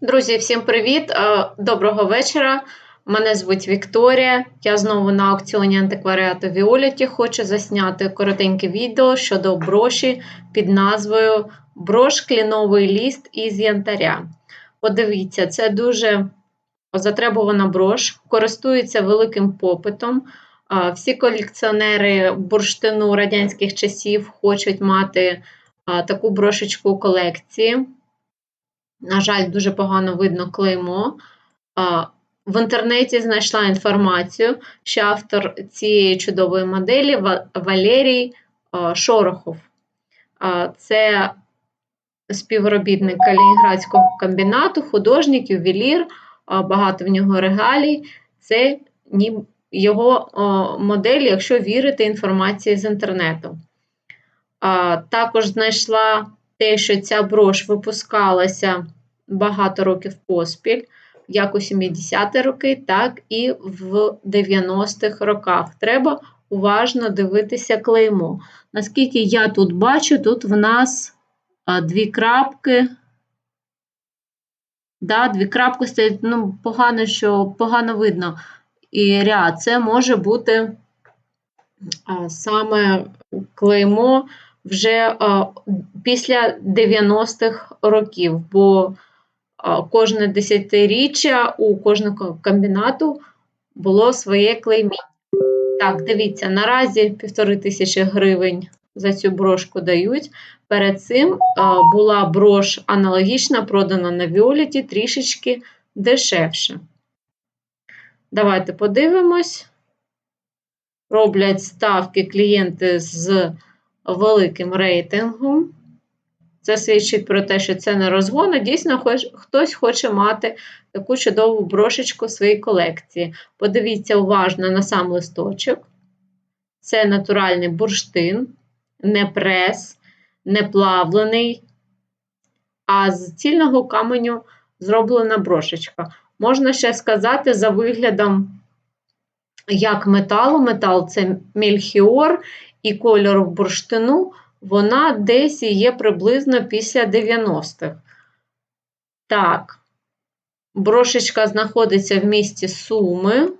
Друзі, всім привіт! Е, Доброго вечора. Мене звуть Вікторія. Я знову на аукціоні антикваріату Віоліті хочу засняти коротеньке відео щодо броші під назвою Брош кліновий ліст із янтаря. Подивіться, це дуже затребувана брош, користується великим попитом. Е, Всі колекціонери бурштину радянських часів хочуть мати е, таку брошечку у колекції. На жаль, дуже погано видно клеймо. В інтернеті знайшла інформацію, що автор цієї чудової моделі Валерій Шорохов. Це співробітник Калінінградського комбінату, художник, ювелір, багато в нього регалій. Це його модель, якщо вірити інформації з інтернету. Також знайшла те, що ця брош випускалася багато років поспіль, як у 70-ті роки, так і в 90-х роках. Треба уважно дивитися клеймо. Наскільки я тут бачу, тут в нас дві крапки. Да, дві крапки стоять, ну, погано, що погано видно. І ряд. Це може бути а, саме клеймо вже а, після 90-х років, бо кожне десятиріччя у кожного комбінату було своє клейміння. Так, дивіться, наразі півтори тисячі гривень за цю брошку дають. Перед цим була брош аналогічна, продана на Віоліті трішечки дешевше. Давайте подивимось. Роблять ставки клієнти з великим рейтингом. Це свідчить про те, що це не розгон, а дійсно хоч- хтось хоче мати таку чудову брошечку в своїй колекції. Подивіться уважно на сам листочок. Це натуральний бурштин, не прес, не плавлений, а з цільного каменю зроблена брошечка. Можна ще сказати за виглядом як металу. Метал це мельхіор, і кольор бурштину вона десь є приблизно після 90-х. Так, брошечка знаходиться в місті Суми.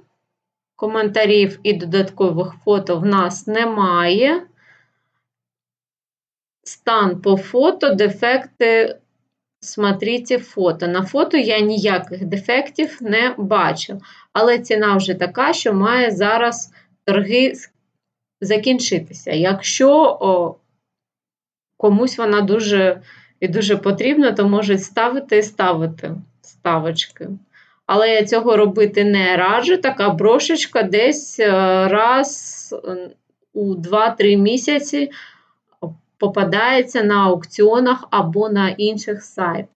Коментарів і додаткових фото в нас немає. Стан по фото, дефекти. Смотрите фото. На фото я ніяких дефектів не бачу. Але ціна вже така, що має зараз торги закінчитися. Якщо о, комусь вона дуже і дуже потрібна, то можуть ставити і ставити ставочки. Але я цього робити не раджу. Така брошечка десь е, раз у 2-3 місяці попадається на аукціонах або на інших сайтах.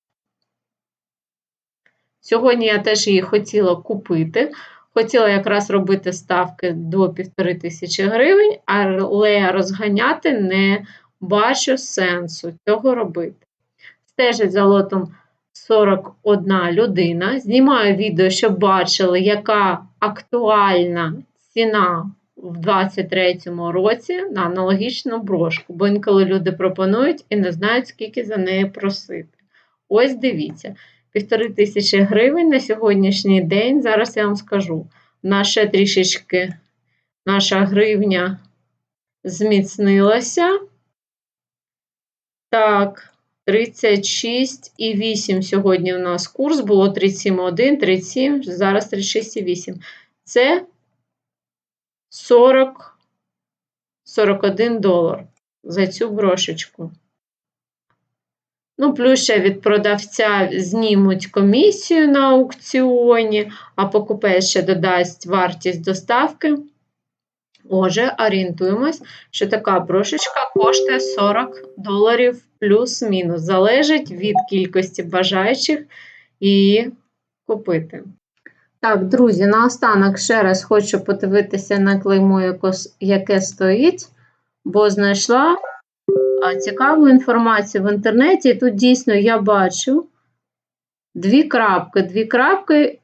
Сьогодні я теж її хотіла купити. Хотіла якраз робити ставки до 1500 гривень, але розганяти не бачу сенсу цього робити. Стежить за лотом 41 людина. Знімаю відео, щоб бачили, яка актуальна ціна в 2023 році на аналогічну брошку, бо інколи люди пропонують і не знають, скільки за неї просити. Ось дивіться, півтори тисячі гривень на сьогоднішній день, зараз я вам скажу, наша трішечки наша гривня зміцнилася. Так, 36,8 сьогодні у нас курс, було 37,1, 37, зараз 36,8. Це 40, 41 долар за цю брошечку. Ну, плюс ще від продавця знімуть комісію на аукціоні, а покупець ще додасть вартість доставки. Отже, орієнтуємось, що така брошечка коштує 40 доларів плюс-мінус. Залежить від кількості бажаючих її купити. Так, друзі, наостанок ще раз хочу подивитися на клеймо, яке стоїть, бо знайшла цікаву інформацію в інтернеті. І тут дійсно я бачу дві крапки, дві крапки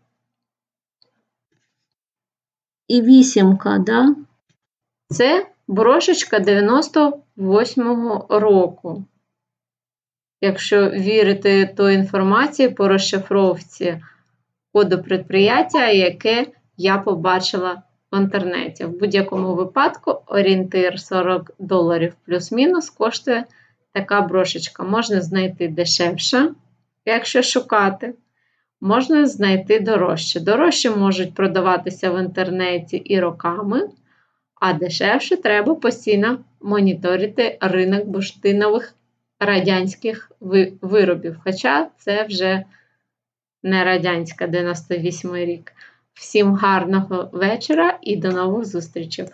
і вісімка, да? Це брошечка 98-го року. якщо вірити той інформації по розшифровці коду предприятия, яке я побачила в інтернеті. В будь-якому випадку орієнтир 40 доларів плюс-мінус коштує така брошечка. Можна знайти дешевше, якщо шукати. Можна знайти дорожче. Дорожче можуть продаватися в інтернеті і роками, а дешевше треба постійно моніторити ринок бурштинових радянських виробів. Хоча це вже не радянська 98 рік. Всім гарного вечора і до нових зустрічей!